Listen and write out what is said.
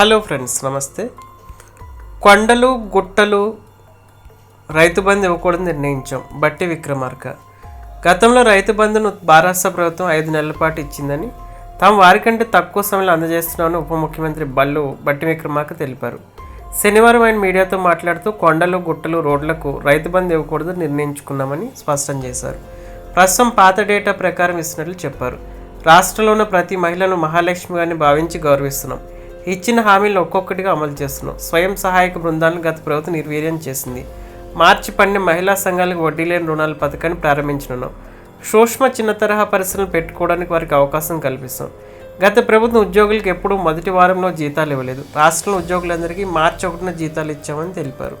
Hello friends నమస్తే. కొండలు గుట్టలు రైతు బంధు ఇవ్వకూడదు నిర్ణయించాం. బట్టి విక్రమార్క. గతంలో రైతు బంధును మహారాష్ట్ర ప్రభుత్వం ఐదు నెలల పాటు ఇచ్చిందని తాము వారికంటే తక్కువ సమయంలో అందజేస్తున్నామని ఉప ముఖ్యమంత్రి బల్లు బట్టి విక్రమార్క తెలిపారు. శనివారం ఆయన మీడియాతో మాట్లాడుతూ కొండలు గుట్టలు రోడ్లకు రైతు బంధు ఇవ్వకూడదు నిర్ణయించుకున్నామని స్పష్టం చేశారు. ప్రస్తుతం పాత డేటా ప్రకారం ఇస్తున్నట్లు చెప్పారు. రాష్ట్రంలో ఉన్న ప్రతి మహిళను మహాలక్ష్మిగాని భావించి గౌరవిస్తున్నాం. ఇచ్చిన హామీలను ఒక్కొక్కటిగా అమలు చేస్తున్నాం. స్వయం సహాయక బృందాలను గత ప్రభుత్వం నిర్వీర్యం చేసింది. మార్చి పన్నెండు మహిళా సంఘాలకు వడ్డీ లేని రుణాల పథకాన్ని ప్రారంభించనున్నాం. సూక్ష్మ చిన్న తరహా పరిశ్రమలు పెట్టుకోవడానికి వారికి అవకాశం కల్పిస్తాం గత ప్రభుత్వం ఉద్యోగులకు ఎప్పుడూ మొదటి వారంలో జీతాలు ఇవ్వలేదు. రాష్ట్రంలో ఉద్యోగులందరికీ మార్చి ఒకటిన జీతాలు ఇచ్చామని తెలిపారు.